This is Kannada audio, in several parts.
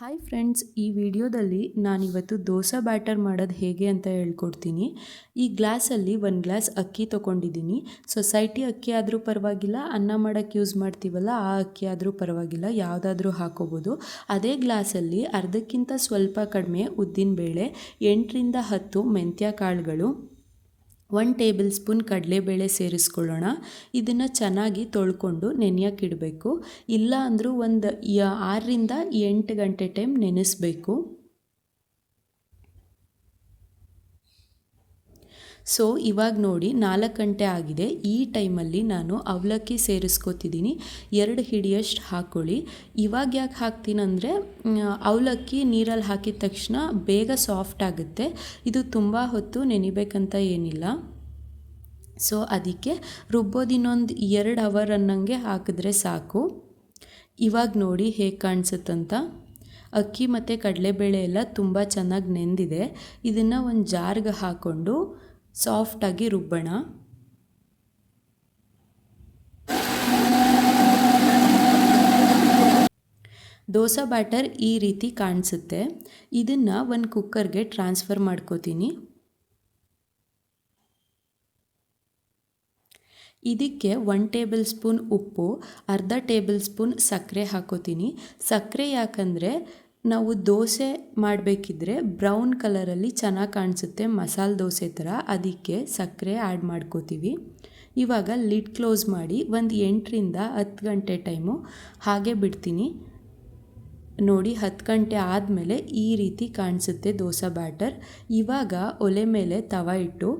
ಹಾಯ್ ಫ್ರೆಂಡ್ಸ್ ಈ ವಿಡಿಯೋದಲ್ಲಿ ನಾನಿವತ್ತು ದೋಸೆ ಬ್ಯಾಟರ್ ಮಾಡೋದು ಹೇಗೆ ಅಂತ ಹೇಳ್ಕೊಡ್ತೀನಿ. ಈ ಗ್ಲಾಸಲ್ಲಿ ಒಂದು ಗ್ಲಾಸ್ ಅಕ್ಕಿ ತೊಗೊಂಡಿದ್ದೀನಿ. ಸೊಸೈಟಿ ಅಕ್ಕಿ ಆದರೂ ಪರವಾಗಿಲ್ಲ, ಅನ್ನ ಮಾಡೋಕ್ಕೆ ಯೂಸ್ ಮಾಡ್ತೀವಲ್ಲ, ಆ ಅಕ್ಕಿ ಆದರೂ ಪರವಾಗಿಲ್ಲ, ಯಾವುದಾದ್ರೂ ಹಾಕೋಬೋದು. ಅದೇ ಗ್ಲಾಸಲ್ಲಿ ಅರ್ಧಕ್ಕಿಂತ ಸ್ವಲ್ಪ ಕಡಿಮೆ ಉದ್ದಿನ ಬೇಳೆ ಎಂಟರಿಂದ ಹತ್ತು ಮೆಂತ್ಯ ಕಾಳುಗಳು ಒನ್ ಟೇಬಲ್ ಸ್ಪೂನ್ ಕಡಲೆಬೇಳೆ ಸೇರಿಸ್ಕೊಳ್ಳೋಣ. ಇದನ್ನು ಚೆನ್ನಾಗಿ ತೊಳ್ಕೊಂಡು ನೆನೆಯೋಕ್ಕಿಡಬೇಕು ಇಲ್ಲ ಅಂದರೂ ಒಂದು ಆರರಿಂದ ಎಂಟು ಗಂಟೆ ಟೈಮ್ ನೆನೆಸ್ಬೇಕು. ಸೊ ಇವಾಗ ನೋಡಿ ನಾಲ್ಕು ಗಂಟೆ ಆಗಿದೆ. ಈ ಟೈಮಲ್ಲಿ ನಾನು ಅವಲಕ್ಕಿ ಸೇರಿಸ್ಕೋತಿದ್ದೀನಿ ಎರಡು ಹಿಡಿಯಷ್ಟು ಹಾಕ್ಕೊಳ್ಳಿ ಇವಾಗ ಯಾಕೆ ಹಾಕ್ತೀನಂದರೆ ಅವಲಕ್ಕಿ ನೀರಲ್ಲಿ ಹಾಕಿದ ತಕ್ಷಣ ಬೇಗ ಸಾಫ್ಟ್ ಆಗುತ್ತೆ. ಇದು ತುಂಬ ಹೊತ್ತು ನೆನಿಬೇಕಂತ ಏನಿಲ್ಲ. ಸೊ ಅದಕ್ಕೆ ರುಬ್ಬೋದಿನ್ನೊಂದು ಎರಡು ಅವರ್ ಅನ್ನಂಗೆ ಹಾಕಿದ್ರೆ ಸಾಕು. ಇವಾಗ ನೋಡಿ ಹೇಗೆ ಕಾಣಿಸುತ್ತಂತ. ಅಕ್ಕಿ ಮತ್ತು ಕಡಲೆಬೇಳೆ ಎಲ್ಲ ತುಂಬ ಚೆನ್ನಾಗಿ ನೆಂದಿದೆ. ಇದನ್ನು ಒಂದು ಜಾರ್ಗೆ ಹಾಕ್ಕೊಂಡು ಸಾಫ್ಟಾಗಿ ರುಬ್ಬೋಣ. ದೋಸೆ ಬ್ಯಾಟರ್ ಈ ರೀತಿ ಕಾಣಿಸುತ್ತೆ. ಇದನ್ನು ಒಂದು ಕುಕ್ಕರ್ಗೆ ಟ್ರಾನ್ಸ್ಫರ್ ಮಾಡ್ಕೋತೀನಿ. ಇದಕ್ಕೆ ಒನ್ ಟೇಬಲ್ ಸ್ಪೂನ್ ಉಪ್ಪು, ಅರ್ಧ ಟೇಬಲ್ ಸ್ಪೂನ್ ಸಕ್ಕರೆ ಹಾಕೋತೀನಿ. ಸಕ್ಕರೆ ಯಾಕಂದರೆ ನಾವು ದೋಸೆ ಮಾಡಬೇಕಿದ್ರೆ ಬ್ರೌನ್ ಕಲರಲ್ಲಿ ಚೆನ್ನಾಗಿ ಕಾಣಿಸುತ್ತೆ ಮಸಾಲೆ ದೋಸೆ ಥರ. ಅದಕ್ಕೆ ಸಕ್ಕರೆ ಆ್ಯಡ್ ಮಾಡ್ಕೋತೀವಿ. ಇವಾಗ ಲಿಡ್ ಕ್ಲೋಸ್ ಮಾಡಿ ಒಂದು ಎಂಟರಿಂದ ಹತ್ತು ಗಂಟೆ ಟೈಮು ಹಾಗೆ ಬಿಡ್ತೀನಿ. ನೋಡಿ ಹತ್ತು ಗಂಟೆ ಆದಮೇಲೆ ಈ ರೀತಿ ಕಾಣಿಸುತ್ತೆ ದೋಸೆ ಬ್ಯಾಟರ್. ಇವಾಗ ಒಲೆ ಮೇಲೆ ತವ ಇಟ್ಟು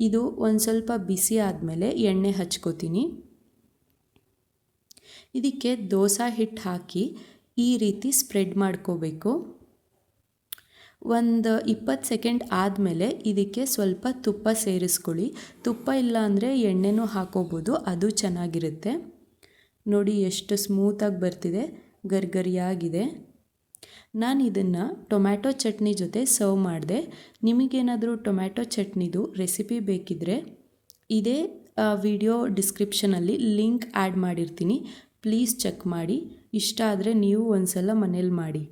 ಇದು ಒಂದು ಸ್ವಲ್ಪ ಬಿಸಿ ಆದಮೇಲೆ ಎಣ್ಣೆ ಹಚ್ಕೋತೀನಿ. ಇದಕ್ಕೆ ದೋಸೆ ಹಿಟ್ಟು ಹಾಕಿ ಈ ರೀತಿ ಸ್ಪ್ರೆಡ್ ಮಾಡ್ಕೋಬೇಕು. ಒಂದು ಇಪ್ಪತ್ತು ಸೆಕೆಂಡ್ ಆದಮೇಲೆ ಇದಕ್ಕೆ ಸ್ವಲ್ಪ ತುಪ್ಪ ಸೇರಿಸ್ಕೊಳ್ಳಿ. ತುಪ್ಪ ಇಲ್ಲ ಅಂದರೆ ಎಣ್ಣೆನೂ ಹಾಕೋಬೋದು, ಅದು ಚೆನ್ನಾಗಿರುತ್ತೆ. ನೋಡಿ ಎಷ್ಟು ಸ್ಮೂತಾಗಿ ಬರ್ತಿದೆ, ಗರ್ಗರಿಯಾಗಿದೆ. ನಾನು ಇದನ್ನು ಟೊಮ್ಯಾಟೊ ಚಟ್ನಿ ಜೊತೆ ಸರ್ವ್ ಮಾಡಿದೆ. ನಿಮಗೇನಾದರೂ ಟೊಮ್ಯಾಟೊ ಚಟ್ನಿದು ರೆಸಿಪಿ ಬೇಕಿದ್ದರೆ ಇದೇ ವಿಡಿಯೋ ಡಿಸ್ಕ್ರಿಪ್ಷನಲ್ಲಿ ಲಿಂಕ್ ಆ್ಯಡ್ ಮಾಡಿರ್ತೀನಿ. ಪ್ಲೀಸ್ ಚೆಕ್ ಮಾಡಿ. ಇಷ್ಟ ಆದರೆ ನೀವು ಒಂದು ಸಲ ಮನೇಲಿ ಮಾಡಿ.